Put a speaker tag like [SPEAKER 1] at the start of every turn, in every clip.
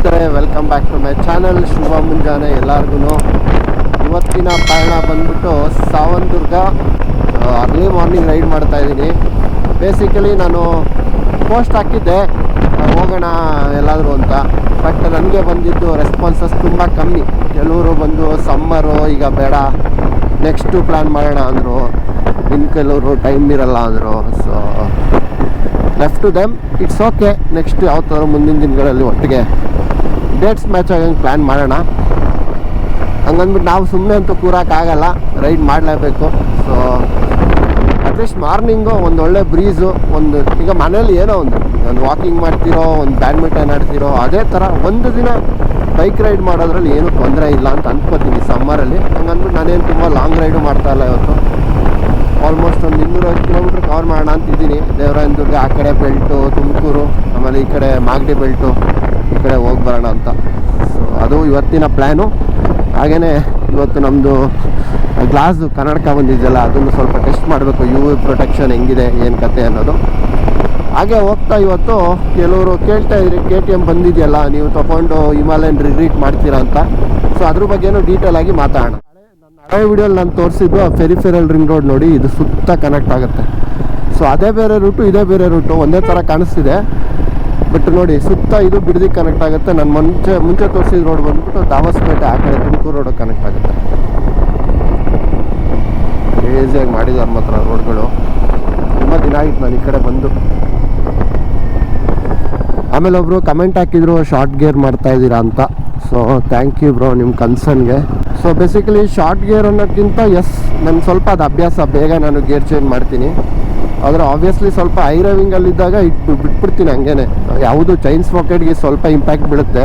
[SPEAKER 1] ಸ್ನೇಹಿತರೆ welcome back to my channel ಶುಭ ಮುಂಜಾನೆ ಎಲ್ಲರಿಗೂ ಇವತ್ತಿನ ಪಯಣ ಬಂದ್ಬಿಟ್ಟು ಸಾವಂದುರ್ಗ ಅರ್ಲಿ ಮಾರ್ನಿಂಗ್ ರೈಡ್ ಮಾಡ್ತಾ ಇದ್ದೀನಿ. ಬೇಸಿಕಲಿ ನಾನು ಪೋಸ್ಟ್ ಹಾಕಿದ್ದೆ ಹೋಗೋಣ ಎಲ್ಲಾದರೂ ಅಂತ. ಬಟ್ ನನಗೆ ಬಂದಿದ್ದು ರೆಸ್ಪಾನ್ಸಸ್ ತುಂಬ ಕಮ್ಮಿ. ಕೆಲವರು ಬಂದು ಸಮ್ಮರು ಈಗ ಬೇಡ ನೆಕ್ಸ್ಟು ಪ್ಲ್ಯಾನ್ ಮಾಡೋಣ ಅಂದರು. ಇನ್ನು ಕೆಲವರು ಟೈಮ್ ಇರಲ್ಲ ಅಂದರು. So left to them it's okay next ಯಾವ ಥರ ಮುಂದಿನ ದಿನಗಳಲ್ಲಿ ಒಟ್ಟಿಗೆ ಡೇಟ್ಸ್ ಮ್ಯಾಚ್ ಆಗಂಗೆ ಪ್ಲ್ಯಾನ್ ಮಾಡೋಣ. ಹಂಗಂದ್ಬಿಟ್ಟು ನಾವು ಸುಮ್ಮನೆ ಅಂತೂ ಕೂರೋಕ್ಕಾಗಲ್ಲ ರೈಡ್ ಮಾಡಲೇಬೇಕು. ಸೊ ಅಟ್ಲೀಸ್ಟ್ ಮಾರ್ನಿಂಗು ಒಂದು ಒಳ್ಳೆ ಬ್ರೀಸು ಒಂದು ಈಗ ಮನೇಲಿ ಏನೋ ಒಂದು ಒಂದು ವಾಕಿಂಗ್ ಮಾಡ್ತಿರೋ, ಒಂದು ಬ್ಯಾಡ್ಮಿಂಟನ್ ಆಡ್ತಿರೋ, ಅದೇ ಥರ ಒಂದು ದಿನ ಬೈಕ್ ರೈಡ್ ಮಾಡೋದ್ರಲ್ಲಿ ಏನೂ ತೊಂದರೆ ಇಲ್ಲ ಅಂತ ಅಂದ್ಕೋತೀನಿ ಸಮ್ಮರಲ್ಲಿ ಹಂಗಂದ್ಬಿಟ್ಟು ನಾನೇನು ತುಂಬ ಲಾಂಗ್ ರೈಡು ಮಾಡ್ತಾಯಿಲ್ಲ ಇವತ್ತು. ಆಲ್ಮೋಸ್ಟ್ ಒಂದು ಇನ್ನೂರೈವತ್ತು ಕಿಲೋಮೀಟ್ರ್ ಕವರ್ ಮಾಡೋಣ ಅಂತಿದ್ದೀನಿ. ದೇವರಾಯನದುರ್ಗ ಆ ಕಡೆ ಬೆಲ್ಟು, ತುಮಕೂರು, ಆಮೇಲೆ ಈ ಕಡೆ ಮಾಗಡಿ ಬೆಲ್ಟು. ಕಡೆ ಹೋಗಿ ಬರೋಣ ಅಂತ. ಸೊ ಅದು ಇವತ್ತಿನ ಪ್ಲ್ಯಾನು ಹಾಗೆಯೇ ಇವತ್ತು ನಮ್ಮದು ಗ್ಲಾಸು ಕನ್ನಡಕ ಬಂದಿದೆಯಲ್ಲ, ಅದನ್ನು ಸ್ವಲ್ಪ ಟೆಸ್ಟ್ ಮಾಡಬೇಕು. ಯು ವಿ ಪ್ರೊಟೆಕ್ಷನ್ ಹೆಂಗಿದೆ, ಏನು ಕತೆ ಅನ್ನೋದು. ಹಾಗೆ ಹೋಗ್ತಾ ಇವತ್ತು ಕೆಲವರು ಕೇಳ್ತಾ ಇದ್ರಿ ಕೆ ಟಿ ಎಂ ಬಂದಿದೆಯಲ್ಲ, ನೀವು ತೊಗೊಂಡು ಹಿಮಾಲಯನ್ ರಿಟ್ರೀಟ್ ಮಾಡ್ತೀರಾ ಅಂತ. ಸೊ ಅದ್ರ ಬಗ್ಗೆನೂ ಡೀಟೇಲ್ ಆಗಿ ಮಾತಾಡೋಣ. ನನ್ನ ಹಳೆ ವಿಡಿಯೋಲಿ ನಾನು ತೋರಿಸಿದ್ದು ಫೆರಿಫೆರಲ್ ರಿಂಗ್ ರೋಡ್ ನೋಡಿ, ಇದು ಸುತ್ತ ಕನೆಕ್ಟ್ ಆಗುತ್ತೆ. ಸೊ ಅದೇ ಬೇರೆ ರೂಟು ಇದೇ ಬೇರೆ ರೂಟು ಒಂದೇ ಥರ ಕಾಣಿಸ್ತಿದೆ. ಬಟ್ ನೋಡಿ, ಸುತ್ತ ಇದು ಬಿಡದಿ ಕನೆಕ್ಟ್ ಆಗುತ್ತೆ. ನಾನು ಮುಂಚೆ ಮುಂಚೆ ತೋರಿಸಿದ ರೋಡ್ ಬಂದ್ಬಿಟ್ಟು ದಾವಸ್ಪೇಟೆ ಆ ಕಡೆ ತುಮಕೂರು ರೋಡ್ ಕನೆಕ್ಟ್ ಆಗುತ್ತೆ. ಈಸಿಯಾಗಿ ಮಾಡಿದ್ದಾರೆ ಮಾತ್ರ ರೋಡ್ಗಳು ತುಂಬ ದಿನ ಆಗಿತ್ತು ನಾನು ಈ ಕಡೆ ಬಂದು. ಆಮೇಲೆ ಒಬ್ರು ಕಮೆಂಟ್ ಹಾಕಿದ್ರು ಶಾರ್ಟ್ ಗೇರ್ ಮಾಡ್ತಾ ಇದ್ದೀರಾ ಅಂತ. ಸೊ ಥ್ಯಾಂಕ್ ಯು ಬ್ರೋ ನಿಮ್ಮ ಕನ್ಸರ್ನ್ಗೆ ಸೊ ಬೇಸಿಕಲಿ ಶಾರ್ಟ್ ಗೇರ್ ಅನ್ನೋಕ್ಕಿಂತ ಎಸ್ ನನ್ನ ಸ್ವಲ್ಪ ಅದು ಅಭ್ಯಾಸ, ಬೇಗ ನಾನು ಗೇರ್ ಚೇಂಜ್ ಮಾಡ್ತೀನಿ. ಆದರೆ ಆಬ್ವಿಯಸ್ಲಿ ಸ್ವಲ್ಪ ಐ ರವಿಂಗಲ್ಲಿದ್ದಾಗ ಇಟ್ಟು ಬಿಟ್ಬಿಡ್ತೀನಿ ಹಂಗೇನೆ. ಯಾವುದು ಚೈನ್ಸ್ ಪಾಕೆಟ್ಗೆ ಸ್ವಲ್ಪ ಇಂಪ್ಯಾಕ್ಟ್ ಬೀಳುತ್ತೆ.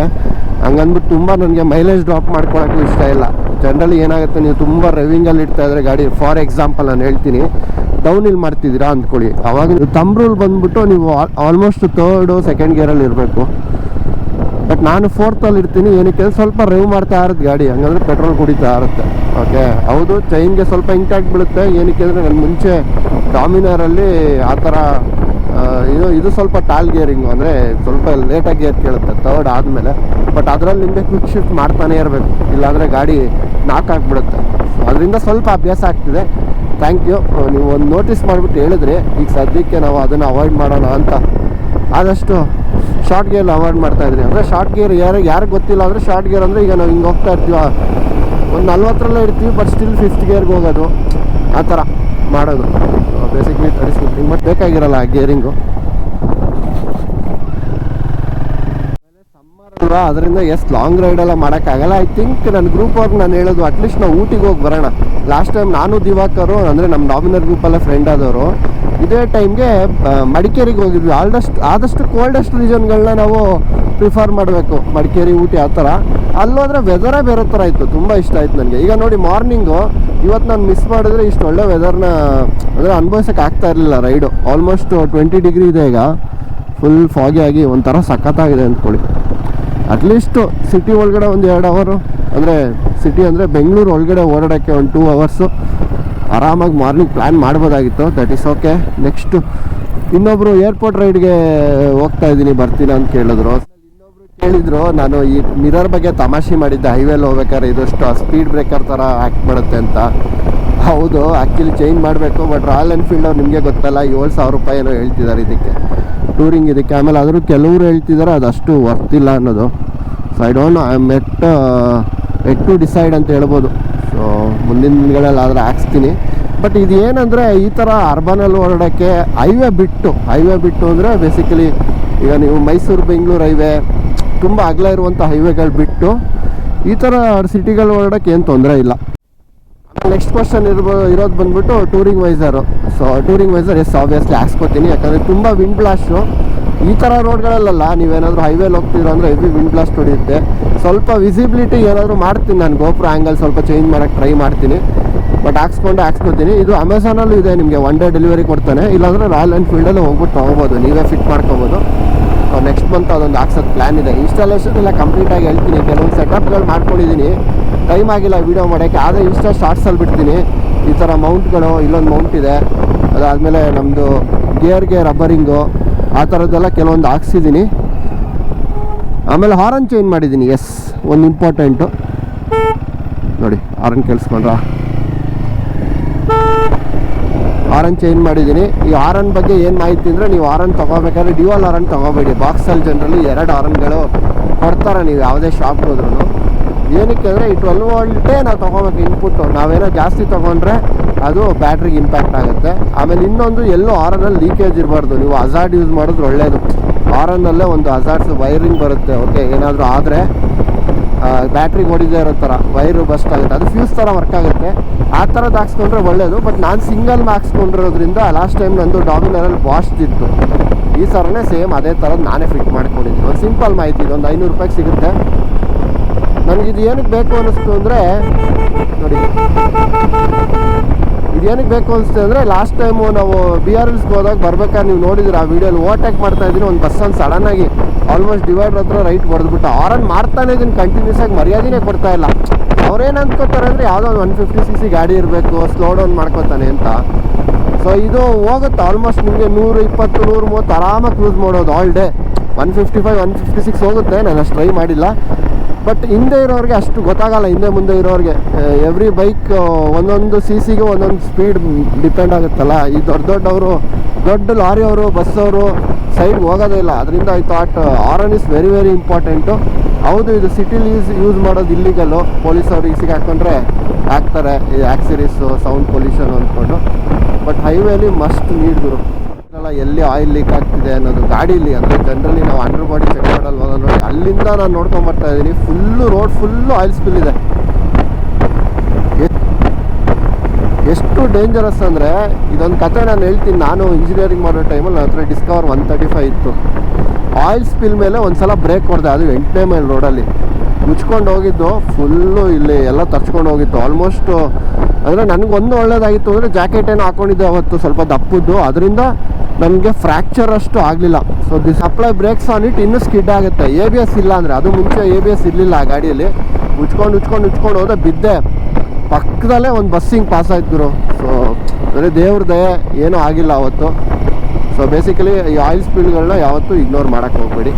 [SPEAKER 1] ಹಂಗಂದ್ಬಿಟ್ಟು ತುಂಬ ನನಗೆ ಮೈಲೇಜ್ ಡ್ರಾಪ್ ಮಾಡ್ಕೊಳಕ್ಕೂ ಇಷ್ಟ ಇಲ್ಲ. ಜನರಲಿ ಏನಾಗುತ್ತೆ, ನೀವು ತುಂಬ ರವಿಂಗಲ್ಲಿ ಇಡ್ತಾ ಇದ್ರೆ ಗಾಡಿ ಫಾರ್ ಎಕ್ಸಾಂಪಲ್ ನಾನು ಹೇಳ್ತೀನಿ ಡೌನ್ ಇಲ್ಲಿ ಮಾಡ್ತಿದ್ದೀರಾ ಅಂದ್ಕೊಳ್ಳಿ. ಅವಾಗ ತಂಬ್ರೂಲ್ ಬಂದ್ಬಿಟ್ಟು ನೀವು ಆಲ್ಮೋಸ್ಟ್ ತರ್ಡು ಸೆಕೆಂಡ್ ಗಿಯರಲ್ಲಿ ಇರಬೇಕು. ಬಟ್ ನಾನು ಫೋರ್ತಲ್ಲಿ ಇರ್ತೀನಿ, ಏನಕ್ಕೆ? ಸ್ವಲ್ಪ ರೇವ್ ಮಾಡ್ತಾ ಇರುತ್ತೆ ಗಾಡಿ, ಹಂಗಂದ್ರೆ ಪೆಟ್ರೋಲ್ ಕುಡಿತಾ ಇರುತ್ತೆ. ಓಕೆ ಹೌದು ಚೈನ್ಗೆ ಸ್ವಲ್ಪ ಇಂಟ್ಯಾಕ್ಟ್ ಬೀಳುತ್ತೆ. ಏನಕ್ಕೆ ಅಂದರೆ ನಾನು ಮುಂಚೆ ಡಾಮಿನರಲ್ಲಿ ಆ ಥರ ಇದು ಇದು ಸ್ವಲ್ಪ ಟಾಲ್ ಗೇರಿಂಗು ಅಂದರೆ ಸ್ವಲ್ಪ ಲೇಟಾಗಿ ಗೇರ್ ಕೇಳುತ್ತೆ ತರ್ಡ್ ಆದಮೇಲೆ. ಬಟ್ ಅದರಲ್ಲಿ ನಿಮಗೆ ಕ್ವಿಕ್ ಶಿಫ್ಟ್ ಮಾಡ್ತಾನೆ ಇರಬೇಕು. ಇಲ್ಲಾಂದರೆ ಗಾಡಿ ನಾಕ್ ಆಗಿಬಿಡುತ್ತೆ. ಅದರಿಂದ ಸ್ವಲ್ಪ ಅಭ್ಯಾಸ ಆಗ್ತಿದೆ. ಥ್ಯಾಂಕ್ ಯು ನೀವು ಒಂದು ನೋಟಿಸ್ ಮಾಡಿಬಿಟ್ಟು ಹೇಳಿದ್ರಿ, ಈಗ ಸದ್ಯಕ್ಕೆ ನಾವು ಅದನ್ನು ಅವಾಯ್ಡ್ ಮಾಡೋಣ ಅಂತ ಆದಷ್ಟು ಶಾರ್ಟ್ ಗೇರ್ ಅವಾಯ್ಡ್ ಮಾಡ್ತಾ ಇದ್ರಿ. ಅಂದರೆ ಶಾರ್ಟ್ ಗೇರ್ ಯಾರು ಯಾರಿಗೆ ಗೊತ್ತಿಲ್ಲ ಅಂದರೆ ಶಾರ್ಟ್ ಗೇರ್ ಅಂದರೆ ಈಗ ನಾವು ಹಿಂಗೆ ಹೋಗ್ತಾ ಇರ್ತೀವ. ಒಂದು ನಲ್ವತ್ತರಲ್ಲೇ ಇರ್ತೀವಿ ಬಟ್ ಸ್ಟಿಲ್ ಫಿಫ್ತ್ ಗೇರ್ಗೆ ಹೋಗೋದು. ಆ ಥರ ಮಾಡೋದು. ಬೇಸಿಕ್ಲಿ ತಡಿಸ್ಬಿಟ್ಟು ಬಟ್ ಬೇಕಾಗಿರಲ್ಲ ಆ ಗೇರಿಂಗು ಸಮ್ಮರ್ ಅಲ್ವಾ ಅದರಿಂದ ಎಷ್ಟು ಲಾಂಗ್ ರೈಡ್ ಎಲ್ಲ ಮಾಡೋಕ್ಕಾಗಲ್ಲ ಐ ಥಿಂಕ್ ನನ್ನ ಗ್ರೂಪ್ ಅವ್ರಿಗೆ ನಾನು ಹೇಳೋದು ಅಟ್ಲೀಸ್ಟ್ ನಾವು ಊಟಿಗೆ ಹೋಗಿ ಬರೋಣ. ಲಾಸ್ಟ್ ಟೈಮ್ ನಾನು ದಿವಾಕರು, ಅಂದರೆ ನಮ್ಮ ಡಾಮಿನರ್ ಗ್ರೂಪಲ್ಲೇ ಫ್ರೆಂಡ್ ಆದವರು. ಇದೇ ಟೈಮ್ಗೆ ಮಡಿಕೇರಿಗೆ ಹೋಗಿದ್ವಿ. ಆಲ್ಡಸ್ಟ್ ಆದಷ್ಟು ಕೋಲ್ಡೆಸ್ಟ್ ರೀಸನ್ಗಳನ್ನ ನಾವು ಪ್ರಿಫರ್ ಮಾಡಬೇಕು. ಮಡಿಕೇರಿ, ಊಟಿ ಆ ಥರ. ಅಲ್ಲೋದ್ರೆ ವೆದರೇ ಬೇರೆ ಥರ ಇತ್ತು. ತುಂಬ ಇಷ್ಟ ಆಯ್ತು ನನಗೆ. ಈಗ ನೋಡಿ ಮಾರ್ನಿಂಗು ಇವತ್ತು ನಾನು ಮಿಸ್ ಮಾಡಿದ್ರೆ ಇಷ್ಟು ಒಳ್ಳೆ ವೆದರ್ನ ಅಂದರೆ ಅನುಭವಿಸೋಕೆ ಆಗ್ತಾ ಇರಲಿಲ್ಲ ರೈಡು ಆಲ್ಮೋಸ್ಟ್ ಟ್ವೆಂಟಿ ಡಿಗ್ರಿ ಇದೆ ಈಗ. ಫುಲ್ ಫಾಗಿ ಆಗಿ ಒಂಥರ ಸಖತ್ತಾಗಿದೆ ಅಂದ್ಕೊಳ್ಳಿ. ಅಟ್ಲೀಸ್ಟು ಸಿಟಿ ಒಳಗಡೆ ಒಂದು ಎರಡು ಅವರು ಅಂದರೆ ಸಿಟಿ ಅಂದರೆ ಬೆಂಗಳೂರು ಒಳಗಡೆ ಓಡಾಡೋಕ್ಕೆ ಒಂದು ಟೂ ಅವರ್ಸು ಆರಾಮಾಗಿ ಮಾರ್ನಿಂಗ್ ಪ್ಲ್ಯಾನ್ ಮಾಡ್ಬೋದಾಗಿತ್ತು ದಟ್ ಈಸ್ ಓಕೆ ನೆಕ್ಸ್ಟು ಇನ್ನೊಬ್ಬರು ಏರ್ಪೋರ್ಟ್ ರೈಡ್ಗೆ ಹೋಗ್ತಾ ಇದ್ದೀನಿ, ಬರ್ತೀನ ಅಂತ ಕೇಳಿದ್ರು. ಇನ್ನೊಬ್ರು ಕೇಳಿದ್ರು, ನಾನು ಈ ಮಿರರ್ ಬಗ್ಗೆ ತಮಾಷೆ ಮಾಡಿದ್ದೆ ಹೈವೇಲಿ ಹೋಗ್ಬೇಕಾದ್ರೆ ಇದಷ್ಟು ಸ್ಪೀಡ್ ಬ್ರೇಕರ್ ಥರ ಆ್ಯಕ್ಟ್ ಮಾಡುತ್ತೆ ಅಂತ. ಹೌದು ಆ್ಯಕ್ಚುಲಿ ಚೇಂಜ್ ಮಾಡಬೇಕು ಬಟ್ ರಾಯಲ್ ಎನ್ಫೀಲ್ಡ್ ಅವ್ರು ನಿಮಗೆ ಗೊತ್ತಲ್ಲ, ಏಳು ಸಾವಿರ ರೂಪಾಯಿ ಏನೋ ಹೇಳ್ತಿದ್ದಾರೆ ಇದಕ್ಕೆ. ಟೂರಿಂಗ್ ಇದಕ್ಕೆ ಆಮೇಲೆ ಆದರೂ ಕೆಲವರು ಹೇಳ್ತಿದ್ದಾರೆ ಅದಷ್ಟು ಇಲ್ಲ ಅನ್ನೋದು. So I don't I met at to decide ಅಂತ ಹೇಳ್ಬೋದು. ಸೊ ಮುಂದಿನ ದಿನಗಳಲ್ಲಿ ಆದರೆ ಹಾಕ್ಸ್ತೀನಿ. ಬಟ್ ಇದು ಏನಂದರೆ ಈ ಥರ ಅರ್ಬನಲ್ಲಿ ಓಡಾಡೋಕ್ಕೆ ಹೈವೇ ಬಿಟ್ಟು ಹೈವೇ ಬಿಟ್ಟು ಅಂದರೆ ಬೇಸಿಕಲಿ ಈಗ ನೀವು ಮೈಸೂರು, ಬೆಂಗಳೂರು ಹೈವೇ ತುಂಬ ಅಗಲ ಇರುವಂಥ ಹೈವೇಗಳು ಬಿಟ್ಟು ಈ ಥರ ಸಿಟಿಗಳು ಓಡಾಡೋಕ್ಕೆ ಏನು ತೊಂದರೆ ಇಲ್ಲ. ನೆಕ್ಸ್ಟ್ ಕ್ವಶನ್ ಇರ್ಬೋ ಇರೋದು ಬಂದ್ಬಿಟ್ಟು touring visor so touring visor yes obviously ಹಾಕ್ಸ್ಕೊತೀನಿ ಯಾಕಂದರೆ ತುಂಬ ವಿಂಡ್ ಬ್ಲಾಸ್ಟು ಈ ಥರ ರೋಡ್ಗಳಲ್ಲ ನೀವೇನಾದರೂ ಹೈವೇಲಿ ಹೋಗ್ತಿದ್ರು ಅಂದರೆ ಹೆವಿ ವಿಂಡ್ ಬ್ಲಾಸ್ಟ್ ಹೊಡೆಯುತ್ತೆ. ಸ್ವಲ್ಪ ವಿಸಿಬಿಲಿಟಿ ಏನಾದರೂ ಮಾಡ್ತೀನಿ ನಾನು. ಗೋಪ್ರ ಆ್ಯಂಗಲ್ ಸ್ವಲ್ಪ ಚೇಂಜ್ ಮಾಡೋಕ್ಕೆ ಟ್ರೈ ಮಾಡ್ತೀನಿ. ಬಟ್ ಹಾಕ್ಸ್ಕೊಂಡು ಹಾಕ್ಸ್ಕೊತೀನಿ ಇದು ಅಮೆಝಾನಲ್ಲೂ ಇದೆ, ನಿಮಗೆ ಒನ್ ಡೇ ಡೆಲಿವರಿ ಕೊಡ್ತಾನೆ. ಇಲ್ಲಾಂದರೆ ರಾಯಲ್ ಎನ್ಫೀಲ್ಡಲ್ಲಿ ಹೋಗ್ಬಿಟ್ಟು ತೊಗೋಬೋದು. ನೀವೇ ಫಿಟ್ ಮಾಡ್ಕೊಬೋದು. ನೆಕ್ಸ್ಟ್ ಮಂತ್ ಅದೊಂದು ಹಾಕ್ಸೋದು ಪ್ಲ್ಯಾನ್ ಇದೆ. ಇನ್ಸ್ಟಾಲೇಷನ್ ಎಲ್ಲ ಕಂಪ್ಲೀಟಾಗಿ ಹೇಳ್ತೀನಿ. ಕೆಲವೊಂದು ಸೆಟಪ್ಗಳು ಮಾಡ್ಕೊಂಡಿದ್ದೀನಿ ಟೈಮ್ ಆಗಿಲ್ಲ ವೀಡಿಯೋ ಮಾಡೋಕ್ಕೆ, ಆದರೆ ಇನ್ಸ್ಟಾ ಶಾರ್ಟ್ಸಲ್ಲಿ ಬಿಡ್ತೀನಿ. ಈ ಥರ ಮೌಂಟ್ಗಳು ಇಲ್ಲೊಂದು ಮೌಂಟ್ ಇದೆ. ಅದಾದಮೇಲೆ ನಮ್ಮದು ಗೇರ್ಗೆ ರಬ್ಬರಿಂಗು ಆ ಥರದ್ದೆಲ್ಲ ಕೆಲವೊಂದು ಹಾಕ್ಸಿದ್ದೀನಿ ಆಮೇಲೆ ಹಾರನ್ ಚೇಂಜ್ ಮಾಡಿದ್ದೀನಿ ಎಸ್ ಒಂದು ಇಂಪಾರ್ಟೆಂಟು ನೋಡಿ ಹಾರನ್ ಕೇಳಿಸ್ಕೊಂಡ್ರ ಹಾರನ್ ಚೇಂಜ್ ಮಾಡಿದ್ದೀನಿ ಈ ಹಾರನ್ ಬಗ್ಗೆ ಏನು ಮಾಹಿತಿ ಅಂದರೆ, ನೀವು ಹಾರನ್ ತೊಗೋಬೇಕಾದ್ರೆ ಡ್ಯೂವಲ್ ಹಾರನ್ ತೊಗೋಬೇಡಿ. ಬಾಕ್ಸಲ್ಲಿ ಜನರಲಿ ಎರಡು ಹಾರನ್ಗಳು ಕೊಡ್ತಾರೆ, ನೀವು ಯಾವುದೇ ಶಾಪ್ಗೆ ಹೋದ್ರೂ ಏನಕ್ಕೆ ಅಂದರೆ ಈ ಟ್ವೆಲ್ ವೋಲ್ಟೇ ನಾವು ತೊಗೋಬೇಕು ಇನ್ಪುಟ್ಟು ನಾವೇನೋ ಜಾಸ್ತಿ ತೊಗೊಂಡ್ರೆ ಅದು ಬ್ಯಾಟ್ರಿಗೆ ಇಂಪ್ಯಾಕ್ಟ್ ಆಗುತ್ತೆ. ಆಮೇಲೆ ಇನ್ನೊಂದು, ಎಲ್ಲೂ ಆರನಲ್ಲಿ ಲೀಕೇಜ್ ಇರಬಾರ್ದು. ನೀವು ಹಜಾರ್ಡ್ ಯೂಸ್ ಮಾಡಿದ್ರೆ ಒಳ್ಳೆಯದು ಆರನ್ನಲ್ಲೇ ಒಂದು ಹಜಾರ್ಡ್ಸ್ ವೈರಿಂಗ್ ಬರುತ್ತೆ. ಓಕೆ ಏನಾದರೂ ಆದರೆ ಬ್ಯಾಟ್ರಿಗೆ ಹೊಡಿದೇ ಇರೋ ಥರ ವೈರು ಬಸ್ಟ್ ಆಗುತ್ತೆ. ಅದು ಫ್ಯೂಸ್ ಥರ ವರ್ಕ್ ಆಗುತ್ತೆ. ಆ ಥರದ್ದು ಹಾಕ್ಸ್ಕೊಂಡ್ರೆ ಒಳ್ಳೆಯದು ಬಟ್ ನಾನು ಸಿಂಗಲ್ ಹಾಕ್ಸ್ಕೊಂಡಿರೋದ್ರಿಂದ ಲಾಸ್ಟ್ ಟೈಮ್ ನಂದು ಡಾಮಿನರಲ್ಲಿ ಇತ್ತು ಈ ಥರನೇ ಸೇಮ್ ಅದೇ ಥರದ್ದು ನಾನೇ ಫಿಟ್ ಮಾಡ್ಕೊಂಡಿದ್ದೀನಿ. ಒಂದು ಸಿಂಪಲ್ ಮಾಹಿತಿ ಒಂದು ಐನೂರು ರೂಪಾಯಿಗೆ ಸಿಗುತ್ತೆ. ನನಗಿದು ಏನಕ್ಕೆ ಬೇಕು ಅನ್ನಿಸ್ತು ಅಂದರೆ, ನೋಡಿ, ಇದು ಏನಕ್ಕೆ ಬೇಕು ಅನಿಸ್ತು ಅಂದರೆ ಲಾಸ್ಟ್ ಟೈಮು ನಾವು ಬಿ ಆರ್ ಎಲ್ಸ್ಗೆ ಹೋದಾಗ ಬರ್ಬೇಕಾದ್ರೆ ನೀವು ನೋಡಿದ್ರೆ ಆ ವೀಡಿಯೋಲಿ ಓವರ್ಟೇಕ್ ಮಾಡ್ತಾ ಇದ್ದೀನಿ, ಒಂದು ಬಸ್ಸನ್ನು ಸಡನ್ನಾಗಿ ಆಲ್ಮೋಸ್ಟ್ ಡಿವೈಡರ್ ಹತ್ರ ರೈಟ್ ಹೊಡೆದ್ಬಿಟ್ಟು ಆರನ್ ಮಾಡ್ತಾನೆ ಇದನ್ನು ಕಂಟಿನ್ಯೂಸ್ ಆಗಿ ಮರ್ಯಾದೆನೇ ಕೊಡ್ತಾ ಇಲ್ಲ. ಅವ್ರೇನು ಅಂದ್ಕೋತಾರೆ ಅಂದರೆ, ಯಾವುದೋ ಒಂದು ಒನ್ ಫಿಫ್ಟಿ ಸಿ ಸಿ ಗಾಡಿ ಇರಬೇಕು ಸ್ಲೋ ಡೌನ್ ಮಾಡ್ಕೋತಾನೆ ಅಂತ. ಸೊ ಇದು ಹೋಗುತ್ತೆ ಆಲ್ಮೋಸ್ಟ್ ನಿಮಗೆ ನೂರು, ಇಪ್ಪತ್ತು, ನೂರು, ಮೂವತ್ತು ಆರಾಮಾಗಿ ಯೂಸ್ ಮಾಡೋದು all day one fifty five one fifty six ಹೋಗುತ್ತೆ, ನಾನು ಅಷ್ಟು ಟ್ರೈ ಮಾಡಿಲ್ಲ. ಬಟ್ ಹಿಂದೆ ಇರೋರಿಗೆ ಅಷ್ಟು ಗೊತ್ತಾಗಲ್ಲ. ಹಿಂದೆ ಮುಂದೆ ಇರೋರಿಗೆ ಎವ್ರಿ ಬೈಕ್ ಒಂದೊಂದು ಸಿ ಸಿಗೆ ಒಂದೊಂದು ಸ್ಪೀಡ್ ಡಿಪೆಂಡ್ ಆಗುತ್ತಲ್ಲ. ಈ ದೊಡ್ಡ ದೊಡ್ಡವರು, ದೊಡ್ಡ ಲಾರಿಯವರು, ಬಸ್ಸವರು ಸೈಡ್ ಹೋಗೋದೇ ಇಲ್ಲ. ಅದರಿಂದ I thought horn is very very important ಹೌದು, ಇದು ಸಿಟಿಲಿ ಯೂಸ್ ಯೂಸ್ ಮಾಡೋದು ಇಲ್ಲಿಗಲ್ಲು ಪೊಲೀಸವ್ರು ಅವ್ರಿಗೆ ಸಿಗಾಕೊಂಡ್ರೆ ಹಾಕ್ತಾರೆ. ಈ ಆಕ್ಸಿರೀಸು ಸೌಂಡ್ ಪೊಲ್ಯೂಷನ್ ಅಂದ್ಕೊಂಡು. ಬಟ್ ಹೈವೇಲಿ ಮಸ್ಟ್ ನೀಡ್ ಎಲ್ಲಿ ಆಯಿಲ್ ಲೀಕ್ ಆಗ್ತಿದೆ ಅನ್ನೋದು ಗಾಡೀಲಿ ಅಂದರೆ ಜನರಲಿ ನಾವು ಅಂಡರ್ ಬಾಡಿ ಚೆಕ್ ಮಾಡಲ್ವಲ್ಲ ನೋಡಿ. ಅಲ್ಲಿಂದ ನಾನು ನೋಡ್ಕೊಂಡು ಬರ್ತಾ ಇದ್ದೀನಿ. Full road full oil spill ಇದೆ. ಎಷ್ಟು ಡೇಂಜರಸ್ ಅಂದರೆ, ಇದೊಂದು ಕತೆ ನಾನು ಹೇಳ್ತೀನಿ. ನಾನು ಇಂಜಿನಿಯರಿಂಗ್ ಮಾಡೋ ಟೈಮಲ್ಲಿ ನನ್ನ ಹತ್ರ ಡಿಸ್ಕವರ್ ಒನ್ ತರ್ಟಿ ಫೈವ್ ಇತ್ತು. ಆಯಿಲ್ ಸ್ಪಿಲ್ ಮೇಲೆ ಒಂದು ಸಲ ಬ್ರೇಕ್ ಹೊಡೆದೆ. ಅದು ಎಂಟನೇ ಮೈಲ್ ರೋಡಲ್ಲಿ ಮುಚ್ಕೊಂಡು ಹೋಗಿದ್ದು ಫುಲ್ಲು ಇಲ್ಲಿ ಎಲ್ಲ ತರ್ಚ್ಕೊಂಡು ಹೋಗಿತ್ತು. ಆಲ್ಮೋಸ್ಟ್ ಅಂದರೆ ನನಗೊಂದು ಒಳ್ಳೇದಾಗಿತ್ತು ಅಂದರೆ ಜಾಕೆಟ್ ಏನು ಹಾಕೊಂಡಿದ್ದೆ ಅವತ್ತು. ಸ್ವಲ್ಪ ದಪ್ಪದ್ದು. ಅದರಿಂದ ನನಗೆ ಫ್ರ್ಯಾಕ್ಚರ್ ಅಷ್ಟು ಆಗಲಿಲ್ಲ. So this supply brakes on it ಇನ್ನೂ ಸ್ಕಿಡ್ ಆಗುತ್ತೆ. ಎ ಬಿ ಎಸ್ ಇಲ್ಲ ಅಂದರೆ, ಅದು ಮುಂಚೆ ಎ ಬಿ ಎಸ್ ಇರಲಿಲ್ಲ ಆ ಗಾಡಿಯಲ್ಲಿ. ಉಚ್ಕೊಂಡು ಉಚ್ಕೊಂಡು ಉಚ್ಕೊಂಡು ಹೋದೆ ಬಿದ್ದೆ. ಪಕ್ಕದಲ್ಲೇ ಒಂದು ಬಸ್ಸಿಂಗ್ ಪಾಸ್ ಆಯ್ತು ಸೊ ಅಂದರೆ ದೇವ್ರ ದಯೆ, ಏನೂ ಆಗಿಲ್ಲ ಅವತ್ತು. ಸೊ ಬೇಸಿಕಲಿ ಈ ಆಯಿಲ್ ಸ್ಪೀಡ್ಗಳನ್ನ ಯಾವತ್ತೂ ಇಗ್ನೋರ್ ಮಾಡೋಕ್ಕೆ ಹೋಗ್ಬೇಡಿ.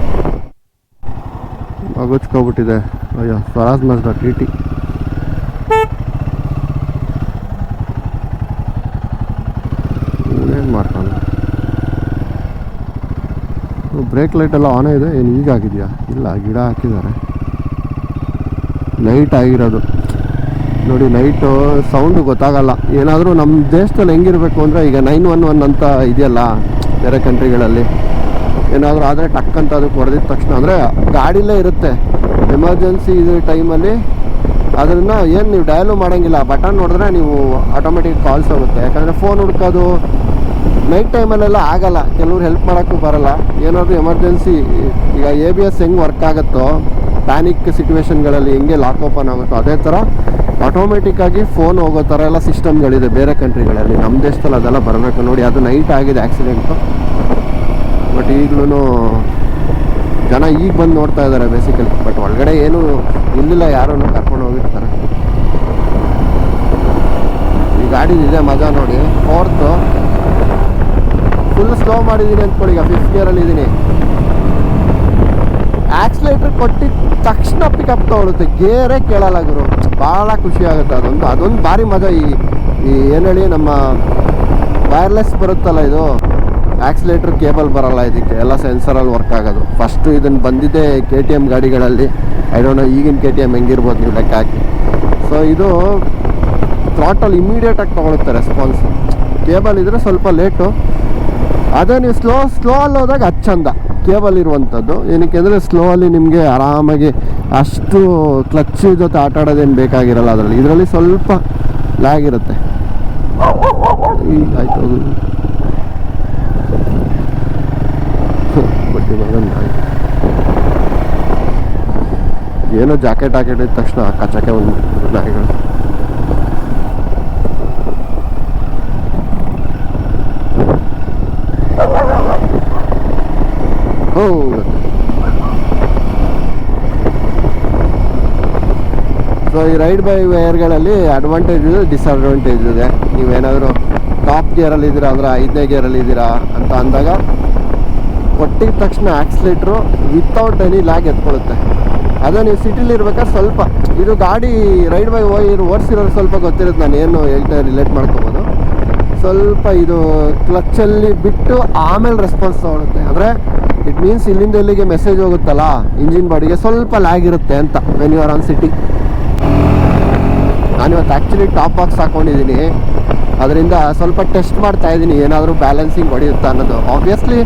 [SPEAKER 1] ಮಗುಚ್ಕೋಬಿಟ್ಟಿದೆ ಅಯ್ಯೋ, ಸ್ವರಾಜ್ ಮಸ್ದ ಟಿ ಟಿ ಏನು ಮಾಡ್ತಾನೆ ಬ್ರೇಕ್ ಲೈಟ್ ಎಲ್ಲ ಆನೇ ಇದೆ ಏನು ಈಗ ಆಗಿದೆಯಾ? ಇಲ್ಲ, ಗಿಡ ಹಾಕಿದ್ದಾರೆ. ನೈಟ್ ಆಗಿರೋದು. ನೋಡಿ ನೈಟು ಸೌಂಡು ಗೊತ್ತಾಗಲ್ಲ. ಏನಾದರೂ ನಮ್ಮ ದೇಶದಲ್ಲಿ ಹೆಂಗಿರಬೇಕು ಅಂದರೆ ಈಗ ನೈನ್ ಒನ್ ಒನ್ ಅಂತ ಇದೆಯಲ್ಲ, ಬೇರೆ ಕಂಟ್ರಿಗಳಲ್ಲಿ ಏನಾದರೂ ಆದರೆ ಟಕ್ ಅಂತ ಅದು ಹೊಡೆದಿದ ತಕ್ಷಣ, ಅಂದರೆ ಗಾಡಿಲೇ ಇರುತ್ತೆ. ಎಮರ್ಜೆನ್ಸಿ ಇದು ಟೈಮಲ್ಲಿ ಅದನ್ನು ಏನು ನೀವು ಡಯಲು ಮಾಡೋಂಗಿಲ್ಲ. ಬಟನ್ ನೋಡಿದ್ರೆ ನೀವು ಆಟೋಮೆಟಿಕ್ ಕಾಲ್ಸ್ ಹೋಗುತ್ತೆ. ಯಾಕಂದರೆ ಫೋನ್ ಹುಡ್ಕೋದು ನೈಟ್ ಟೈಮಲ್ಲೆಲ್ಲ ಆಗಲ್ಲ. ಕೆಲವ್ರು ಹೆಲ್ಪ್ ಮಾಡೋಕ್ಕೂ ಬರಲ್ಲ. ಏನಾದರೂ ಎಮರ್ಜೆನ್ಸಿ ಈಗ ಎ ಬಿ ಎಸ್ ಹೆಂಗೆ ವರ್ಕ್ ಆಗುತ್ತೋ ಪ್ಯಾನಿಕ್ ಸಿಚುವೇಶನ್ಗಳಲ್ಲಿ ಹೆಂಗೆ ಲಾಕ್ ಓಪನ್ ಆಗುತ್ತೋ, ಅದೇ ಥರ ಆಟೋಮೆಟಿಕ್ಕಾಗಿ ಫೋನ್ ಹೋಗೋ ಥರ ಎಲ್ಲ ಸಿಸ್ಟಮ್ಗಳಿದೆ ಬೇರೆ ಕಂಟ್ರಿಗಳಲ್ಲಿ ನಮ್ಮ ದೇಶದಲ್ಲಿ ಅದೆಲ್ಲ ಬರಬೇಕು ನೋಡಿ. ಅದು ನೈಟ್ ಆಗಿದೆ ಆ್ಯಕ್ಸಿಡೆಂಟು ಬಟ್ ಈಗಲೂ ಜನ ಈಗ ಬಂದು ನೋಡ್ತಾ ಇದ್ದಾರೆ ಬೇಸಿಕಲಿ ಬಟ್ ಒಳಗಡೆ ಏನು ಇಲ್ಲಿಲ್ಲ ಯಾರನ್ನು ಕರ್ಕೊಂಡು ಹೋಗಿರ್ತಾರೆ. ಈ ಗಾಡಿ ಇದೆ ಮಜಾ ನೋಡಿ. ಫೋರ್ತು ಫುಲ್ ಸ್ಲೋ ಮಾಡಿದ್ದೀನಿ ಅಂದ್ಕೊಳ್ಳಿ, ಈಗ ಫಿಫ್ತ್ ಗೇರಲ್ಲಿ ಇದ್ದೀನಿ ಆಕ್ಸಿಲೇಟ್ರ್ ಕೊಟ್ಟಿದ ತಕ್ಷಣ ಪಿಕಪ್ ತಗೊಳುತ್ತೆ. ಗೇರೇ ಕೇಳಲ್ಲ ಗುರು. ಭಾಳ ಖುಷಿ ಆಗುತ್ತೆ ಅದೊಂದು. ಅದೊಂದು ಭಾರಿ ಮಜಾ ಈ ಈ ಏನು ಹೇಳಿ ನಮ್ಮ ವೈರ್ಲೆಸ್ ಬರುತ್ತಲ್ಲ ಇದು? ಆಕ್ಸಿಲೇಟ್ರ್ ಕೇಬಲ್ ಬರಲ್ಲ ಇದಕ್ಕೆ. ಎಲ್ಲ ಸೆನ್ಸರಲ್ಲಿ ವರ್ಕ್ ಆಗೋದು. ಫಸ್ಟು ಇದನ್ನು ಬಂದಿದ್ದೆ ಕೆ ಟಿ ಎಂ ಗಾಡಿಗಳಲ್ಲಿ. ಐ ಡೋಂಟ್ ನೋ ಈಗಿನ ಕೆ ಟಿ ಎಂ ಹೆಂಗಿರ್ಬೋದು ನೀವು ಲೆಕ್ಕ ಹಾಕಿ. ಸೊ ಇದು ಥ್ರಾಟಲ್ ಇಮಿಡಿಯೇಟಾಗಿ ತೊಗೊಳುತ್ತೆ ರೆಸ್ಪಾನ್ಸ್ ಕೇಬಲ್ ಇದ್ದರೆ ಸ್ವಲ್ಪ ಲೇಟು ಅದೇ ನೀವು ಸ್ಲೋ ಸ್ಲೋ ಅಲ್ಲಿ ಹೋದಾಗ ಅದು ಚಂದ ಕೇಬಲ್ ಇರುವಂಥದ್ದು. ಏನಕ್ಕೆ ಅಂದರೆ ಸ್ಲೋ ಅಲ್ಲಿ ನಿಮಗೆ ಆರಾಮಾಗಿ ಅಷ್ಟು ಕ್ಲಚ್ ಜೊತೆ ಆಟ ಆಡೋದೇನು ಬೇಕಾಗಿರಲ್ಲ ಅದರಲ್ಲಿ. ಇದರಲ್ಲಿ ಸ್ವಲ್ಪ ಲ್ಯಾಗ್ ಇರುತ್ತೆ. ಆಯ್ತು. ಏನೋ ಜಾಕೆಟ್ ಹಾಕಿಟ್ಟಿದ ತಕ್ಷಣ ಕಚ್ಚಕ್ಕೆ ಒಂದು ನಾಯಿಗಳು ಹೌದು ಸೊ ಈ ರೈಡ್ ಬೈ ವೇರ್ಗಳಲ್ಲಿ ಅಡ್ವಾಂಟೇಜ್ ಇದೆ ಡಿಸ್ಅಡ್ವಾಂಟೇಜ್ ಇದೆ. ನೀವೇನಾದರೂ ಟಾಪ್ ಗೇರಲ್ಲಿ ಇದ್ದೀರಾ, ಅಂದರೆ ಐದನೇ ಗೇರಲ್ಲಿ ಇದ್ದೀರಾ ಅಂತ ಅಂದಾಗ, ಕೊಟ್ಟಿದ ತಕ್ಷಣ ಆಕ್ಸಿಲೇಟ್ರು ವಿತೌಟ್ ಎನಿ ಲ್ಯಾಗ್ ಎತ್ಕೊಳ್ಳುತ್ತೆ ಅದೇ ನೀವು ಸಿಟಿಲಿ ಇರ್ಬೇಕಾದ್ರೆ ಸ್ವಲ್ಪ, ಇದು ಗಾಡಿ ರೈಡ್ ಬೈ ಹೋಗಿರೋ ಓಡಿಸಿರೋರು ಸ್ವಲ್ಪ ಗೊತ್ತಿರುತ್ತೆ, ನಾನು ಏನು ಹೇಳ್ತಾ ರಿಲೇಟ್ ಮಾಡ್ಕೋಬೋದು. ಸ್ವಲ್ಪ ಇದು ಕ್ಲಚ್ಚಲ್ಲಿ ಬಿಟ್ಟು ಆಮೇಲೆ ರೆಸ್ಪಾನ್ಸ್ ತೊಗೊಳುತ್ತೆ. ಅಂದರೆ ಇಟ್ ಮೀನ್ಸ್ ಇಲ್ಲಿಂದ ಇಲ್ಲಿಗೆ ಮೆಸೇಜ್ ಹೋಗುತ್ತಲ್ಲ ಇಂಜಿನ್ ಬಾಡಿಗೆ ಸ್ವಲ್ಪ ಲ್ಯಾಗ್ ಇರುತ್ತೆ ಅಂತ when you are on city ನಾನಿವತ್ತು ಆ್ಯಕ್ಚುಲಿ ಟಾಪ್ ಬಾಕ್ಸ್ ಹಾಕೊಂಡಿದ್ದೀನಿ. ಅದರಿಂದ ಸ್ವಲ್ಪ ಟೆಸ್ಟ್ ಮಾಡ್ತಾ ಇದ್ದೀನಿ, ಏನಾದರೂ ಬ್ಯಾಲೆನ್ಸಿಂಗ್ ಹೊಡೆಯುತ್ತಾ ಅನ್ನೋದು. ಆಬ್ವಿಯಸ್ಲಿ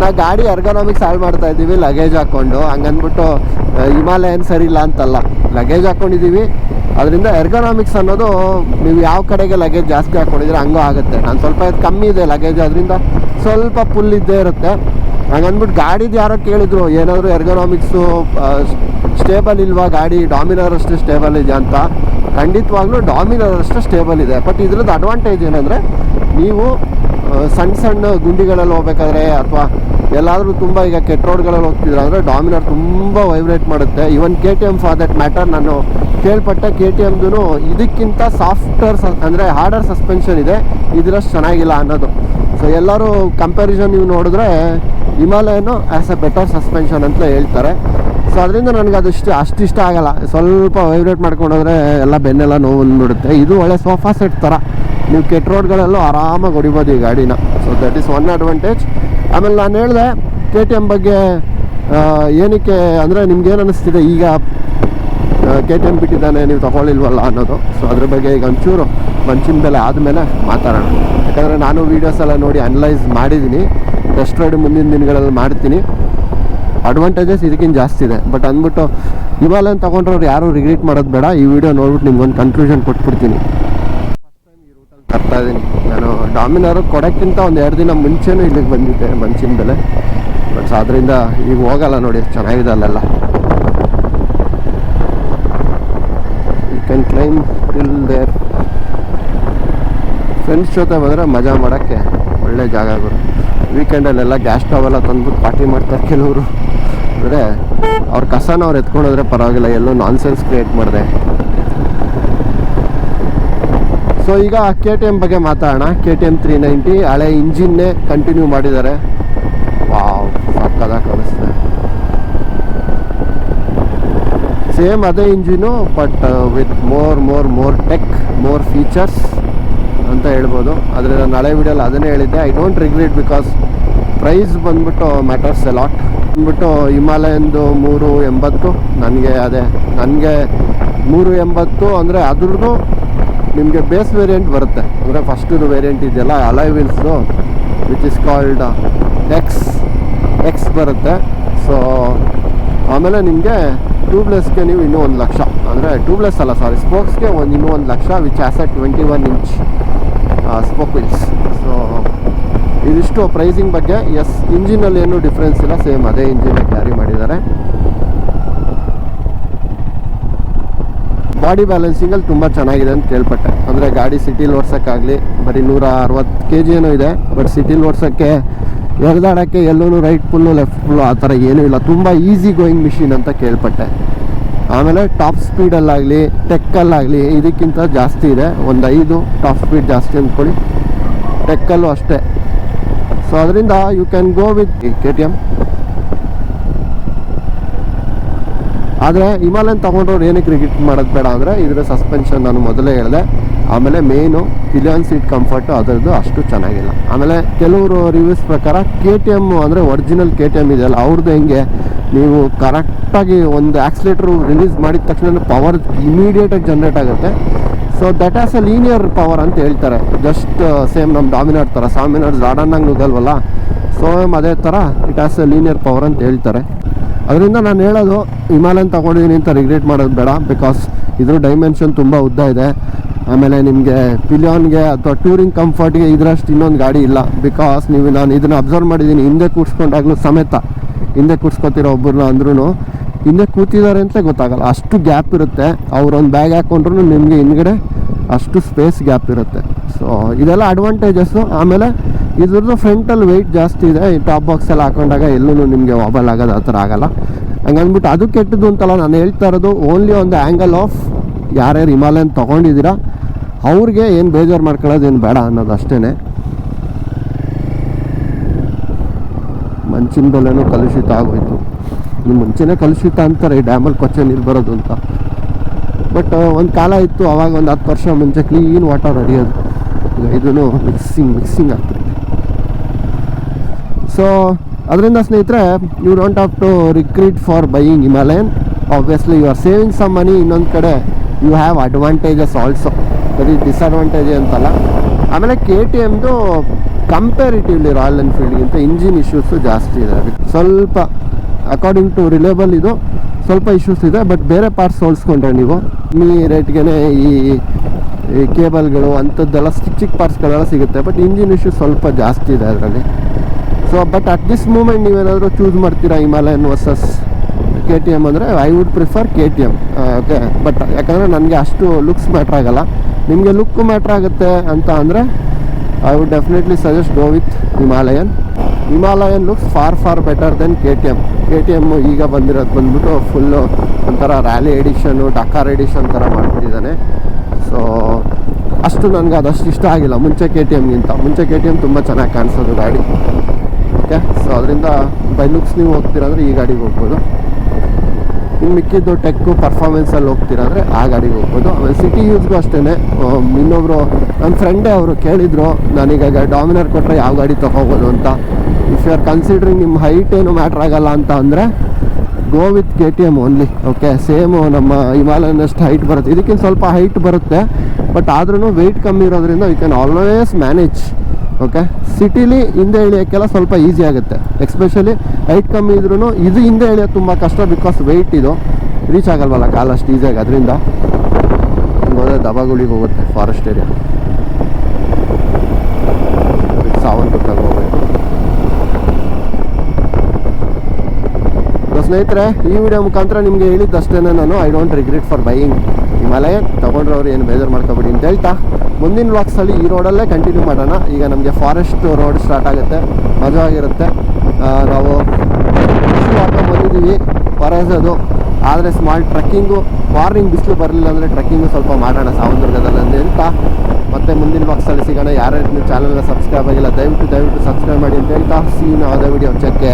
[SPEAKER 1] ನಾ ಗಾಡಿ ಎರ್ಗೋನಾಮಿಕ್ಸ್ ಹಾಳು ಮಾಡ್ತಾ ಇದ್ದೀವಿ ಲಗೇಜ್ ಹಾಕ್ಕೊಂಡು ಹಂಗನ್ಬಿಟ್ಟು ಹಿಮಾಲಯನ್ ಸರಿ ಇಲ್ಲ ಅಂತಲ್ಲ. ಲಗೇಜ್ ಹಾಕ್ಕೊಂಡಿದ್ದೀವಿ ಅದರಿಂದ ಎರ್ಗೋನಾಮಿಕ್ಸ್ ಅನ್ನೋದು ನೀವು ಯಾವ ಕಡೆಗೆ ಲಗೇಜ್ ಜಾಸ್ತಿ ಹಾಕ್ಕೊಂಡಿದ್ರೆ ಹಂಗೂ ಆಗುತ್ತೆ. ನಾನು ಸ್ವಲ್ಪ ಕಮ್ಮಿ ಇದೆ ಲಗೇಜ್ ಅದರಿಂದ ಸ್ವಲ್ಪ ಫುಲ್ ಇದ್ದೇ ಇರುತ್ತೆ. ಹಂಗನ್ಬಿಟ್ಟು ಗಾಡಿದು ಯಾರೋ ಕೇಳಿದ್ರು, ಏನಾದರೂ ಎರ್ಗೋನಾಮಿಕ್ಸು ಸ್ಟೇಬಲ್ ಇಲ್ವಾ ಗಾಡಿ ಡಾಮಿನರ್ ಅಷ್ಟು ಸ್ಟೇಬಲ್ ಇದೆ ಅಂತ ಖಂಡಿತವಾಗ್ಲೂ ಡಾಮಿನರ್ ಅಷ್ಟು ಸ್ಟೇಬಲ್ ಇದೆ. ಬಟ್ ಇದ್ರದ್ದು ಅಡ್ವಾಂಟೇಜ್ ಏನಂದರೆ ನೀವು ಸಣ್ಣ ಸಣ್ಣ ಗುಂಡಿಗಳಲ್ಲಿ ಹೋಗ್ಬೇಕಾದ್ರೆ ಅಥವಾ ಎಲ್ಲಾದರೂ ತುಂಬ ಈಗ ಕೆಟ್ಟ ರೋಡ್ಗಳಲ್ಲಿ ಹೋಗ್ತಿದ್ರೆ ಅಂದರೆ ಡಾಮಿನರ್ ತುಂಬ ವೈಬ್ರೇಟ್ ಮಾಡುತ್ತೆ. Even K T M for that matter ನಾನು ಕೇಳ್ಪಟ್ಟೆ ಕೆ ಟಿ ಎಮ್ದು ಇದಕ್ಕಿಂತ ಸಾಫ್ಟರ್ ಅಂದರೆ ಹಾರ್ಡರ್ ಸಸ್ಪೆನ್ಷನ್ ಇದೆ. ಇದರಷ್ಟು ಚೆನ್ನಾಗಿಲ್ಲ ಅನ್ನೋದು. ಸೊ ಎಲ್ಲರೂ ಕಂಪ್ಯಾರಿಸನ್ ನೀವು ನೋಡಿದ್ರೆ Himalayan as a better suspension ಅಂತ ಹೇಳ್ತಾರೆ. ಸೊ ಅದರಿಂದ ನನಗೆ ಅದು ಇಷ್ಟ ಅಷ್ಟು ಇಷ್ಟ ಆಗಲ್ಲ. ಸ್ವಲ್ಪ ವೈಬ್ರೇಟ್ ಮಾಡ್ಕೊಂಡೋದ್ರೆ ಎಲ್ಲ ಬೆನ್ನೆಲ್ಲ ನೋವು ಬಂದ್ಬಿಡುತ್ತೆ. ಇದು ಒಳ್ಳೆ ಸೋಫಾ ಸೆಟ್ ಥರ ನೀವು ಕೆಟ್ಟ ರೋಡ್ಗಳಲ್ಲೂ ಆರಾಮಾಗಿ ಹೊಡಿಬೋದು ಈ ಗಾಡಿನ. So that is one advantage ಆಮೇಲೆ ನಾನು ಹೇಳಿದೆ ಕೆ ಟಿ ಎಂ ಬಗ್ಗೆ ಏನಕ್ಕೆ ಅಂದರೆ ನಿಮ್ಗೇನು ಅನ್ನಿಸ್ತಿದೆ ಈಗ ಕೆ ಟಿ ಎಂ ಬಿಟ್ಟಿದ್ದಾನೆ, ನೀವು ತಗೊಳ್ಳಿಲ್ವಲ್ಲ ಅನ್ನೋದು. ಸೊ ಅದ್ರ ಬಗ್ಗೆ ಈಗ ಒಂಚೂರು ಮಂಚಿನ ಬೆಲೆ ಆದಮೇಲೆ ಮಾತಾಡೋಣ. ಯಾಕಂದರೆ ನಾನು ವೀಡಿಯೋಸ್ ಎಲ್ಲ ನೋಡಿ ಅನಲೈಸ್ ಮಾಡಿದ್ದೀನಿ ಟೆಸ್ಟ್ ರೈಡ್ ಮುಂದಿನ ದಿನಗಳಲ್ಲಿ ಮಾಡ್ತೀನಿ. ಅಡ್ವಾಂಟೇಜಸ್ ಇದಕ್ಕಿಂತ ಜಾಸ್ತಿ ಇದೆ. ಬಟ್ ಅಂದ್ಬಿಟ್ಟು ಹಿಮಾಲಯನ್ ತೊಗೊಂಡ್ರವ್ರು ಯಾರು ರಿಗ್ರೆಟ್ ಮಾಡೋದು ಬೇಡ. ಈ ವಿಡಿಯೋ ನೋಡ್ಬಿಟ್ಟು ನಿಮ್ಗೊಂದು ಕನ್ಕ್ಲೂಷನ್ ಕೊಟ್ಬಿಡ್ತೀನಿ. ಬರ್ತಾ ಇದ್ದೀನಿ ನಾನು ಡಾಮಿನಾರ್ ಕೊಡೋಕ್ಕಿಂತ ಒಂದು ಎರಡು ದಿನ ಮುಂಚೆನೂ ಇಲ್ಲಿಗೆ ಬಂದಿದ್ದೆ ಮನ್ಸಿನ ಬೆಲೆ ಬಟ್ ಅದರಿಂದ ಈಗ ಹೋಗಲ್ಲ ನೋಡಿ ಚೆನ್ನಾಗಿದೆ ಅಲ್ಲೆಲ್ಲ. You can climb till there friends ಜೊತೆ ಬಂದರೆ ಮಜಾ ಮಾಡೋಕ್ಕೆ ಒಳ್ಳೆ ಜಾಗ ಗುರು. ವೀಕೆಂಡಲ್ಲೆಲ್ಲ ಗ್ಯಾಸ್ ಸ್ಟವ್ ಎಲ್ಲ ತಂದ್ಬಿಟ್ಟು ಪಾರ್ಟಿ ಮಾಡ್ತಾರೆ ಕೆಲವರು. ಅಂದರೆ ಅವ್ರ ಕಸನ ಅವ್ರು ಎತ್ಕೊಂಡೋದ್ರೆ ಪರವಾಗಿಲ್ಲ, ಎಲ್ಲೋ ನಾನ್ಸೆನ್ಸ್ ಕ್ರಿಯೇಟ್ ಮಾಡಿದೆ. ಸೊ ಈಗ ಕೆ ಟಿ ಎಂ ಬಗ್ಗೆ ಮಾತಾಡೋಣ. K T M three ninety ಹಳೆ ಇಂಜಿನ್ನೇ ಕಂಟಿನ್ಯೂ ಮಾಡಿದ್ದಾರೆ. ವಾವ್ ಕಾಣಿಸ್ತದೆ ಸೇಮ್ ಅದೇ engine but with more more more tech more features ಅಂತ ಹೇಳ್ಬೋದು. ಆದರೆ ನಾನು ಹಳೆ ವಿಡಿಯೋಲಿ ಅದನ್ನೇ ಹೇಳಿದ್ದೆ. I don't regret because price ಬಂದ್ಬಿಟ್ಟು ಮ್ಯಾಟರ್ಸ್ ಲಾಟ್ ಬಂದ್ಬಿಟ್ಟು ಹಿಮಾಲಯಂದು ಮೂರು ಎಂಬತ್ತು. ನನಗೆ ಅದೇ, ನನಗೆ ಮೂರು ಎಂಬತ್ತು ಅಂದರೆ ಅದ್ರದ್ದು ನಿಮಗೆ ಬೇಸ್ ವೇರಿಯಂಟ್ ಬರುತ್ತೆ. ಅಂದರೆ ಫಸ್ಟಿದು ವೇರಿಯಂಟ್ ಇದೆಯಲ್ಲ alloy wheels which is called X X ಬರುತ್ತೆ. ಸೊ ಆಮೇಲೆ ನಿಮಗೆ ಟ್ಯೂಬ್ಲೆಸ್ಗೆ ನೀವು ಇನ್ನೂ ಒಂದು ಲಕ್ಷ. ಅಂದರೆ ಟ್ಯೂಬ್ಲೆಸ್ ಅಲ್ಲ ಸಾರಿ ಸ್ಪೋಕ್ಸ್ಗೆ ಒಂದು, ಇನ್ನೂ ಒಂದು lakh which as a twenty one inch spoke wheels so ಇದಿಷ್ಟು ಪ್ರೈಸಿಂಗ್ ಬಗ್ಗೆ. ಎಸ್ ಇಂಜಿನಲ್ಲಿ ಏನು ಡಿಫ್ರೆನ್ಸ್ ಇಲ್ಲ. ಸೇಮ್ ಅದೇ ಇಂಜಿನ್ ಕ್ಯಾರಿ ಮಾಡಿದ್ದಾರೆ. ಬಾಡಿ ಬ್ಯಾಲೆನ್ಸಿಂಗಲ್ಲಿ ತುಂಬ ಚೆನ್ನಾಗಿದೆ ಅಂತ ಕೇಳ್ಪಟ್ಟೆ. ಅಂದರೆ ಗಾಡಿ ಸಿಟಿಲಿ ಓಡ್ಸೋಕ್ಕಾಗಲಿ, ಬರೀ ನೂರ ಅರವತ್ತು ಕೆ ಜಿ ಏನೋ ಇದೆ ಬಟ್ ಸಿಟಿಲಿ ಓಡ್ಸೋಕ್ಕೆ ಎಳ್ದಾಡೋಕ್ಕೆ ಎಲ್ಲೂ ರೈಟ್ ಫುಲ್ಲು ಲೆಫ್ಟ್ ಫುಲ್ಲು ಆ ಥರ ಏನೂ ಇಲ್ಲ. ತುಂಬ ಈಸಿ ಗೋಯಿಂಗ್ ಮಿಷಿನ್ ಅಂತ ಕೇಳ್ಪಟ್ಟೆ. ಆಮೇಲೆ ಟಾಪ್ ಸ್ಪೀಡಲ್ಲಾಗಲಿ ಟೆಕ್ಕಲ್ಲಾಗಲಿ ಇದಕ್ಕಿಂತ ಜಾಸ್ತಿ ಇದೆ. ಒಂದು ಐದು ಟಾಪ್ ಸ್ಪೀಡ್ ಜಾಸ್ತಿ ಅಂದ್ಕೊಳ್ಳಿ. ಟೆಕ್ಕಲ್ಲೂ ಅಷ್ಟೇ. ಸೊ ಅದರಿಂದ you can go with K T M ಆದರೆ ಹಿಮಾಲಯನ್ ತೊಗೊಂಡ್ರೆ ಏನಕ್ಕೆ ರಿಗಿಟ್ ಮಾಡೋದು ಬೇಡ ಅಂದರೆ ಇದರ ಸಸ್ಪೆನ್ಷನ್ ನಾನು ಮೊದಲೇ ಹೇಳಿದೆ. ಆಮೇಲೆ ಮೇನು ಪಿಲಿಯನ್ ಸೀಟ್ ಕಂಫರ್ಟು ಅದರದ್ದು ಅಷ್ಟು ಚೆನ್ನಾಗಿಲ್ಲ. ಆಮೇಲೆ ಕೆಲವರು ರಿವ್ಯೂಸ್ ಪ್ರಕಾರ ಕೆ ಟಿ ಎಂ ಅಂದರೆ ಒರಿಜಿನಲ್ ಕೆ ಟಿ ಎಂ ಇದೆಯಲ್ಲ ಅವ್ರದ್ದು ಹೆಂಗೆ? ನೀವು ಕರೆಕ್ಟಾಗಿ ಒಂದು ಆಕ್ಸಿಲೇಟ್ರು ರಿಲೀಸ್ ಮಾಡಿದ ತಕ್ಷಣ ಪವರ್ ಇಮಿಡಿಯೇಟಾಗಿ ಜನ್ರೇಟ್ ಆಗುತ್ತೆ. So that as a linear power ಅಂತ ಹೇಳ್ತಾರೆ. ಜಸ್ಟ್ ಸೇಮ್ ನಮ್ಮ ಡಾಮಿನಾರ್ ಥರ ಸಾಮಿನರ್ ಜಾಡನ್ನಾಗಿ ನುಗ್ಗಲ್ವಲ್ಲ ಸೊ ಅದೇ ಥರ it as a linear power ಅಂತ ಹೇಳ್ತಾರೆ. ಅದರಿಂದ ನಾನು ಹೇಳೋದು ಹಿಮಾಲಯನ್ ತೊಗೊಂಡಿದ್ದೀನಿ ಅಂತ ರಿಗ್ರೆಟ್ ಮಾಡೋದು ಬೇಡ ಬಿಕಾಸ್ ಇದ್ರ ಡೈಮೆನ್ಷನ್ ತುಂಬ ಉದ್ದ ಇದೆ. ಆಮೇಲೆ ನಿಮಗೆ ಪಿಲಿಯಾನ್ಗೆ ಅಥವಾ ಟೂರಿಂಗ್ ಕಂಫರ್ಟ್ಗೆ ಇದರಷ್ಟು ಇನ್ನೊಂದು ಗಾಡಿ ಇಲ್ಲ. ಬಿಕಾಸ್ ನೀವು ನಾನು ಇದನ್ನು ಅಬ್ಸರ್ವ್ ಮಾಡಿದ್ದೀನಿ ಹಿಂದೆ ಕೂಡ್ಸ್ಕೊಂಡಾಗಲೂ ಸಮೇತ. ಹಿಂದೆ ಕೂಡ್ಸ್ಕೊತಿರೋ ಒಬ್ಬರನ್ನ ಅಂದ್ರೂ ಹಿಂದೆ ಕೂತಿದ್ದಾರೆ ಅಂತ ಗೊತ್ತಾಗಲ್ಲ. ಅಷ್ಟು ಗ್ಯಾಪ್ ಇರುತ್ತೆ. ಅವ್ರೊಂದು ಬ್ಯಾಗ್ ಹಾಕ್ಕೊಂಡ್ರು ನಿಮಗೆ ಹಿಂದ್ಗಡೆ ಅಷ್ಟು ಸ್ಪೇಸ್ ಗ್ಯಾಪ್ ಇರುತ್ತೆ. ಸೊ ಇದೆಲ್ಲ ಅಡ್ವಾಂಟೇಜಸ್ಸು ಆಮೇಲೆ ಇದ್ರದ್ದು ಫ್ರಂಟಲ್ಲಿ ವೆಯ್ಟ್ ಜಾಸ್ತಿ ಇದೆ. ಈ ಟಾಪ್ ಬಾಕ್ಸ್ ಎಲ್ಲ ಹಾಕೊಂಡಾಗ ಎಲ್ಲೂ ನಿಮಗೆ ವಾಬಲ್ ಆಗೋದು ಆ ಥರ ಆಗಲ್ಲ. ಹಂಗಂದ್ಬಿಟ್ಟು ಅದು ಕೆಟ್ಟದ್ದು ಅಂತಲ್ಲ, ನಾನು ಹೇಳ್ತಾ ಇರೋದು ಓನ್ಲಿ ಒಂದು ಆ್ಯಂಗಲ್ ಆಫ್ ಯಾರ್ಯಾರು ಹಿಮಾಲಯನ್ ತೊಗೊಂಡಿದ್ದೀರಾ, ಅವ್ರಿಗೆ ಏನು ಬೇಜಾರು ಮಾಡ್ಕೊಳ್ಳೋದು ಏನು ಬೇಡ ಅನ್ನೋದು ಅಷ್ಟೇ ಮಂಚಿನ ಬೆಲೆನೂ ಕಲುಷಿತ ಆಗೋಯ್ತು. ಇನ್ನು ಮುಂಚೆನೇ ಕಲುಷಿತ ಅಂತಾರೆ, ಈ ಡ್ಯಾಮಲ್ಲಿ ಕೊಚ್ಚೆ ನೀರು ಬರೋದು ಅಂತ. ಬಟ್ ಒಂದು ಕಾಲ ಇತ್ತು, ಅವಾಗ ಒಂದು ಹತ್ತು ವರ್ಷ ಮುಂಚೆ ಕ್ಲೀನ್ ವಾಟರ್ ಹರಿಯೋದು. ಇದೂ ಮಿಕ್ಸಿಂಗ್ ಮಿಕ್ಸಿಂಗ್ ಆಗ್ತದೆ. ಸೊ ಅದರಿಂದ ಸ್ನೇಹಿತರೆ you don't have to regret for buying Himalayan obviously you are saving some money ಇನ್ನೊಂದು ಕಡೆ ಯು ಹ್ಯಾವ್ ಅಡ್ವಾಂಟೇಜಸ್ ಆಲ್ಸೋ ಬರೀ ಡಿಸ್ಅಡ್ವಾಂಟೇಜ್ ಅಂತಲ್ಲ. ಆಮೇಲೆ ಕೆ ಟಿ ಎಮ್ದು ಕಂಪೇರಿಟಿವ್ಲಿ ರಾಯಲ್ ಎನ್ಫೀಲ್ಡ್ಗಿಂತ ಇಂಜಿನ್ ಇಶ್ಯೂಸು ಜಾಸ್ತಿ ಇದೆ. ಸ್ವಲ್ಪ ಅಕಾರ್ಡಿಂಗ್ ಟು ರಿಲೇಬಲ್ ಇದು ಸ್ವಲ್ಪ ಇಶ್ಯೂಸ್ ಇದೆ ಬಟ್ ಬೇರೆ ಪಾರ್ಟ್ಸ್ ಹೋಲಿಸ್ಕೊಂಡ್ರೆ ನೀವು. ಈ ರೇಟ್ಗೆ ಈ ಈ ಕೇಬಲ್ಗಳು ಅಂಥದ್ದೆಲ್ಲ ಚಿಕ್ಕ ಚಿಕ್ಕ ಪಾರ್ಟ್ಸ್ಗಳೆಲ್ಲ ಸಿಗುತ್ತೆ ಬಟ್ ಇಂಜಿನ್ ಇಶ್ಯೂ ಸ್ವಲ್ಪ ಜಾಸ್ತಿ ಇದೆ ಅದರಲ್ಲಿ. So but at this moment ನೀವೇನಾದರೂ ಚೂಸ್ ಮಾಡ್ತೀರಾ Himalayan versus K T M ಅಂದರೆ? I would prefer K T M okay but ಯಾಕಂದರೆ ನನಗೆ ಅಷ್ಟು ಲುಕ್ಸ್ ಮ್ಯಾಟ್ರ್ ಆಗಲ್ಲ. ನಿಮಗೆ ಲುಕ್ ಮ್ಯಾಟ್ರ್ ಆಗುತ್ತೆ ಅಂತ ಅಂದರೆ I would definitely suggest go with Himalayan Himalayan look for for better then K T M K T M ಈಗ ಬಂದಿರೋದು ಬಂದ್ಬಿಟ್ಟು ಫುಲ್ಲು ಒಂಥರ ರ್ಯಾಲಿ ಎಡಿಷನು ಡಕಾರ್ ಎಡಿಷನ್ ಥರ ಮಾಡಿಬಿಟ್ಟಿದ್ದಾನೆ ಸೊ ಅಷ್ಟು ನನಗೆ ಅದಷ್ಟು ಇಷ್ಟ ಆಗಿಲ್ಲ. ಮುಂಚೆ ಕೆ ಟಿ ಎಮ್ಗಿಂತ ಮುಂಚೆ ಕೆ ಟಿ ಎಂ ತುಂಬ ಚೆನ್ನಾಗಿ ಕಾಣಿಸೋದು ಗಾಡಿ. ಓಕೆ ಸೊ ಅದರಿಂದ ಬೈ ಲುಕ್ಸ್ ನೀವು ಹೋಗ್ತೀರಂದ್ರೆ ಈ ಗಾಡಿಗೆ ಹೋಗ್ಬೋದು. ಇನ್ನು ಮಿಕ್ಕಿದ್ದು ಟೆಕ್ಕು ಪರ್ಫಾರ್ಮೆನ್ಸಲ್ಲಿ ಹೋಗ್ತೀರಂದರೆ ಆ ಗಾಡಿಗೆ ಹೋಗ್ಬೋದು. ಆಮೇಲೆ ಸಿಟಿ ಯೂಸ್ಗೂ ಅಷ್ಟೇ ಇನ್ನೊಬ್ಬರು ನನ್ನ ಫ್ರೆಂಡೇ ಅವರು ಕೇಳಿದರು, ನಾನೀಗ ಡಾಮಿನರ್ ಕೊಟ್ಟರೆ ಯಾವ ಗಾಡಿ ತೊಗೋಬೋದು ಅಂತ. ಯು ಆರ್ ಕನ್ಸಿಡ್ರಿಂಗ್ ನಿಮ್ಮ ಹೈಟ್ ಏನು ಮ್ಯಾಟ್ರ್ ಆಗಲ್ಲ ಅಂತ ಅಂದರೆ go with K T M only okay same ನಮ್ಮ ಹಿಮಾಲಯನಷ್ಟು ಹೈಟ್ ಬರುತ್ತೆ. ಇದಕ್ಕಿಂತ ಸ್ವಲ್ಪ ಹೈಟ್ ಬರುತ್ತೆ ಬಟ್ ಆದ್ರೂ ವೆಯ್ಟ್ ಕಮ್ಮಿ ಇರೋದ್ರಿಂದ you can always manage okay ಸಿಟಿಲಿ ಹಿಂದೆ ಎಳಿಯೋಕ್ಕೆಲ್ಲ ಸ್ವಲ್ಪ ಈಸಿ ಆಗುತ್ತೆ. ಎಕ್ಸ್ಪೆಷಲಿ ಹೈಟ್ ಕಮ್ಮಿ ಇದ್ರೂ ಇದು ಹಿಂದೆ ಇಳಿಯೋದು ತುಂಬ ಕಷ್ಟ ಬಿಕಾಸ್ ವೆಯ್ಟ್ ಇದು ರೀಚ್ ಆಗಲ್ವಲ್ಲ ಕಾಲ್ ಅಷ್ಟು ಈಸಿಯಾಗಿ ಅದರಿಂದ ಹೋದರೆ ದಬಾಗುಳಿಗೆ ಹೋಗುತ್ತೆ ಫಾರೆಸ್ಟ್ ಏರಿಯಾ ಸಾವಂತುತ್ತಾಗ ಹೋಗ್ಬೇಕು ಸೊ ಸ್ನೇಹಿತರೆ, ಈ ವಿಡಿಯೋ ಮುಖಾಂತರ ನಿಮಗೆ ಹೇಳಿದ್ದಷ್ಟೇ ನಾನು I don't regret for buying Himalaya ತೊಗೊಂಡ್ರೆ ಅವ್ರು ಏನು ಬೇಜಾರು ಮಾಡ್ಕೊಬೇಡಿ ಅಂತ ಹೇಳ್ತಾ, ಮುಂದಿನ ವಾಕ್ಸಲ್ಲಿ ಈ ರೋಡಲ್ಲೇ ಕಂಟಿನ್ಯೂ ಮಾಡೋಣ. ಈಗ ನಮಗೆ ಫಾರೆಸ್ಟ್ ರೋಡ್ ಸ್ಟಾರ್ಟ್ ಆಗುತ್ತೆ ಮಜವಾಗಿರುತ್ತೆ ನಾವು ಹಾಕೊಂಡು ಬಂದಿದ್ದೀವಿ ಅದು. ಆದರೆ ಸ್ಮಾಲ್ ಟ್ರೆಕ್ಕಿಂಗು ಮಾರ್ನಿಂಗ್ ಬಿಸಿಲು ಬರಲಿಲ್ಲ ಅಂದರೆ ಟ್ರೆಕ್ಕಿಂಗು ಸ್ವಲ್ಪ ಮಾಡೋಣ ಸಾವಂದುರ್ಗದಲ್ಲಿ ಅಂತ ಮತ್ತೆ ಮುಂದಿನ ಬಾಕ್ಸಲ್ಲಿ ಸಿಗೋಣ. ಯಾರ್ಯಾರು ನೀವು ಚಾನಲ್ನ ಸಬ್ಸ್ಕ್ರೈಬ್ ಆಗಿಲ್ಲ, ದಯವಿಟ್ಟು ದಯವಿಟ್ಟು ಸಬ್ಸ್ಕ್ರೈಬ್ ಮಾಡಿ ಅಂತ ಹೇಳ್ತಾ ಸಿ ಅದೇ ವಿಡಿಯೋ ಚೆಕ್ಕೆ